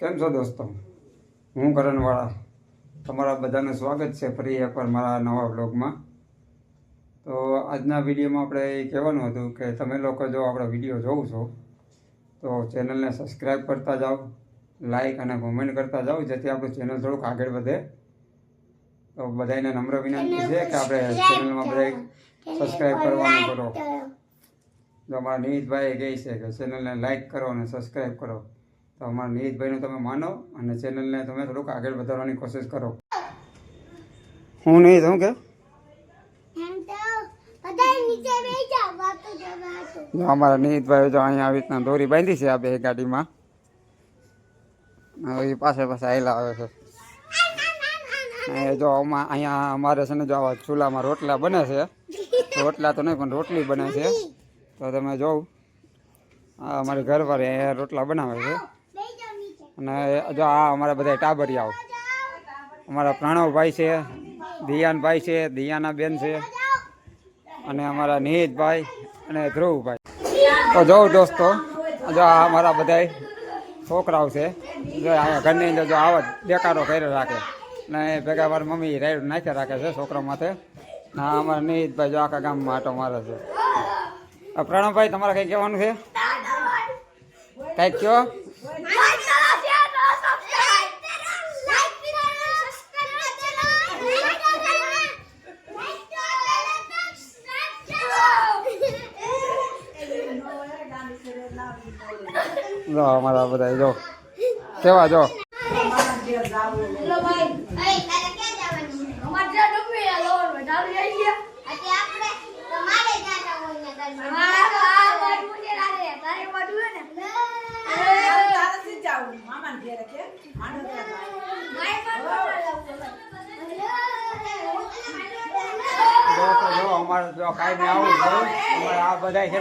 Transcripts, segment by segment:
કેમ છો દોસ્તો? હું કરણવાળા તમારા બધાનું સ્વાગત છે ફરી એકવાર મારા નવા બ્લોગમાં તો આજના વિડીયોમાં આપણે એ કહેવાનું હતું કે તમે લોકો જો આપણો વીડિયો જોવો છો, તો ચેનલને સબસ્ક્રાઈબ કરતા જાઓ લાઈક અને કોમેન્ટ કરતા જાઓ, જેથી આપણું ચેનલ થોડુંક આગળ વધે. તો બધાને નમ્ર વિનંતી છે કે આપણે ચેનલમાં બધા સબસ્ક્રાઈબ કરવાનું કરો. તો અમારા નિહિતભાઈ કહે છે કે ચેનલને લાઈક કરો અને સબસ્ક્રાઈબ કરો. તો અમારા નીતભાઈનું તમે માનો અને ચેનલને તમે થોડુંક આગળ વધારવાની કોશિશ કરો. હું નહીં શું કે? અમારા નીતભાઈ જો અહીંયા આવી રીતના દોરી બાંધી છે આ બે ગાડીમાં. હવે એ પાસે પાસે આવેલા આવે છે. જો અહીંયા અમારે છે ને જો આવા ચૂલામાં રોટલા બને છે. રોટલા તો નહીં પણ રોટલી બને છે. તો તમે જોઉં આ અમારી ઘરવાળી અહીંયા રોટલા બનાવે છે. અને જો આ અમારા બધા ટાબરિયાઓ. અમારા પ્રણવભાઈ છે, દિયાનભાઈ છે દિયાના બેન છે, અને અમારા નિહિતભાઈ અને ધ્રુવભાઈ. તો જોઉં દોસ્તો, જો આ અમારા બધા છોકરાઓ છે, જો આ ઘરની અંદર જો આવા દેકારો કર્યો રાખે, ને ભેગા મારા મમ્મી રાઈડ નાખ્યા રાખે છે છોકરા માથે. ને અમારા નિહિતભાઈ જો આખા ગામમાં આટો મારે છે. પ્રણવભાઈ, તમારે કંઈ કહેવાનું છે? કંઈક કહો. જો અમારા બધા જો. કેવા જો? અમારે જો કાંઈ આવું છે અમારે આ બધા છે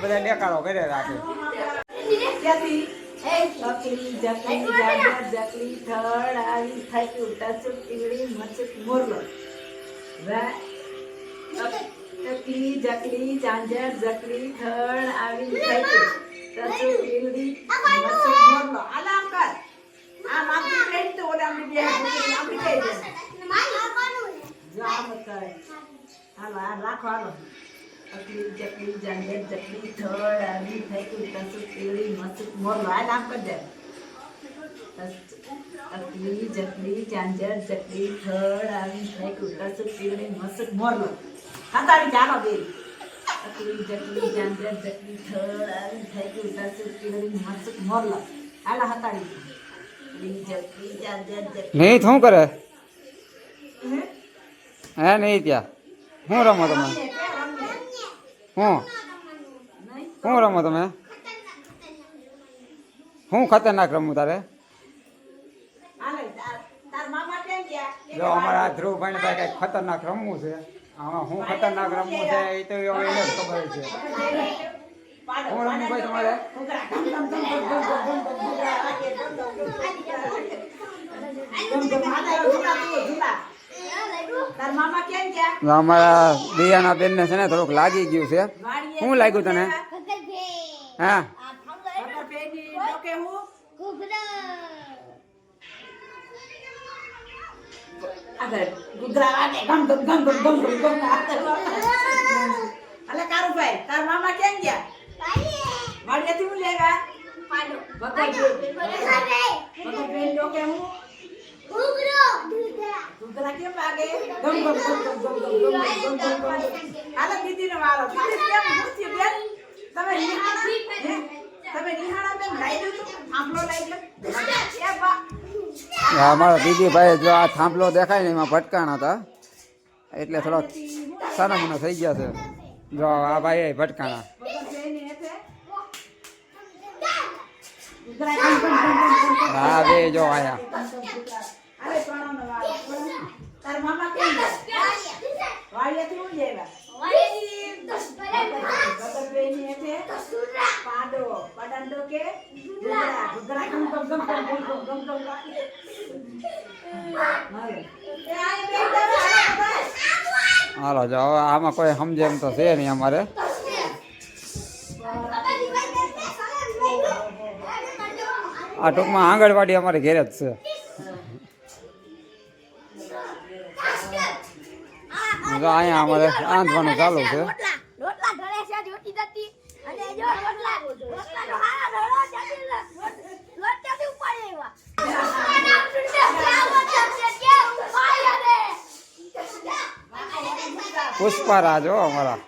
બધા નેકારો કરે રાખે. ચકલી જકલી જાગર જકલી થડ આવી થાકી ઉટા ચૂકીડી મચક મોરલો. ચકલી જકલી ચાંજર જકલી થડ આવી મચક મોરલો. કર. આમ તું કહી તો ઓલા આમ બે. આમ કહી દે જો આમ કર. હાલો આ રાખો હાલો. આટલી ચટલી જાડિયા ચટલી થળ આવી થઈ ગઈ કશું તેડી મસુક મોર વાલ આમ કરી દે. આટલી ચટલી ચાંજર ચટલી થળ આવી થઈ ગઈ કશું તેડી મસુક મોર લો હા તારી ચાલો બે આટલી ચટલી ચાંજર શું કરે? હે? નહીં ત્યાં. શું રમો તમે? શું શું રમો તમે? હું ખતરનાક રમું તારે? જો અમારા ધ્રુવભાઈ ભાઈ કઈ ખતરનાક રમવું છે. આમાં હું ખતરનાક રમવું છે એ તો હવે એને ખબર છે. હું રમું ભાઈ તમારે? અમારા દિયાના બેનને છે ને થોડુંક લાગી ગયું છે. શું લાગ્યું તને? હા. ખબર કેમ વાગે ગમ ગમ ગમ ગમ ગમ ગમ ગમ ગમ ગમ ગમ દીદીનો વારો દીદી કેમ પૂછ્યું બેન તમે નિહાળા તમે નિહાળા બેન લાઈ દીધું આંબળો લાઈ ગયો એ બા અમારા દીદીભાઈ જો આ થાંભલો દેખાય ને એમાં ભટકાણા હતા એટલે થોડો સારા મને થઈ ગયા છે જો આ ભાઈ ભટકાણા હા બે જો આયા હાલો. જો, હવે આમાં કોઈ સમજે એમ તો છે નહીં અમારે આ ટૂંકમાં આંગણવાડી અમારે ઘેરે જ છે અહીંયા અમારે આંધવાનું ચાલુ છે રોટલા રોટલા ઢળે છે જોતી જતી અને જો રોટલા રોટલા નો હારા ઢળો જતી રોટ ત્યાંથી ઉપાડી આવ્યા પુષ્પારા જો અમારા.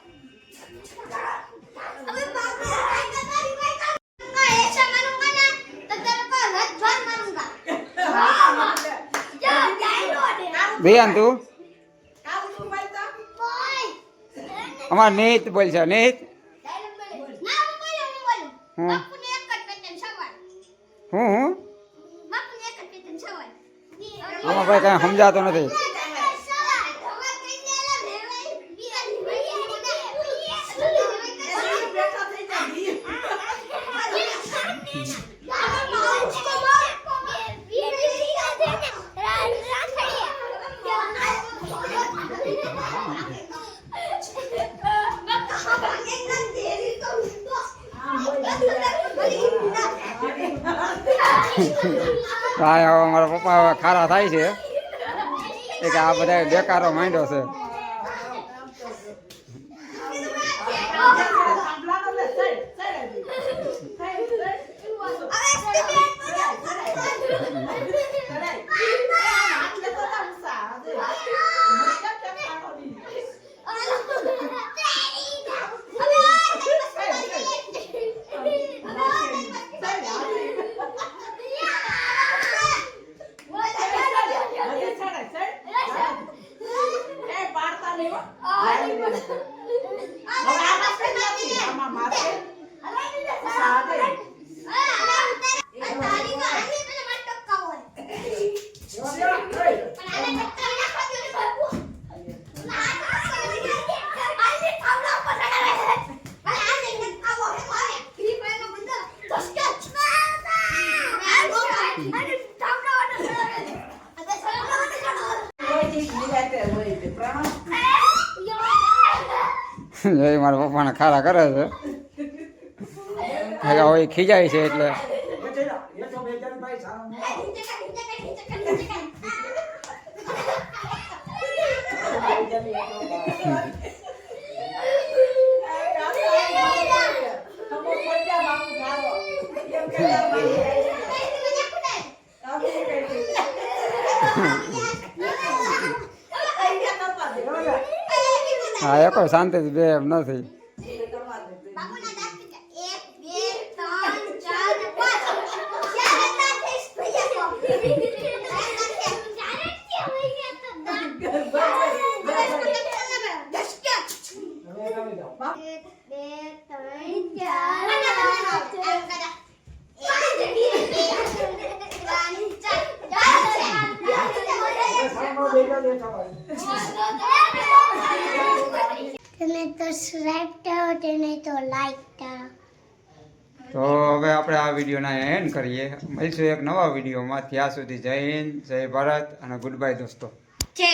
ધ્યાન તું? અમાર નીત બોલ છે નીત? હું? હું હું? આમાં ભાઈ કાંઈ સમજાતો નથી. હા અમારા પપ્પા ખારા થાય છે. કે આ બધા બેકારો માંડ્યો છે. એ મારા પપ્પાને ખારા કરે છે. એટલે હવે ખીજાય છે એટલે. હા એ કોઈ શાંતિથી બે એમ નથી. તમે તો સબસ્ક્રાઇબ કરો તેને તો લાઈક કરો. તો હવે આપણે આ વિડીયોના એન્ડ કરીએ. મળીશું એક નવા વિડીયોમાં. ત્યાં સુધી જય હિન્દ જય ભારત અને ગુડ બાય દોસ્તો. જય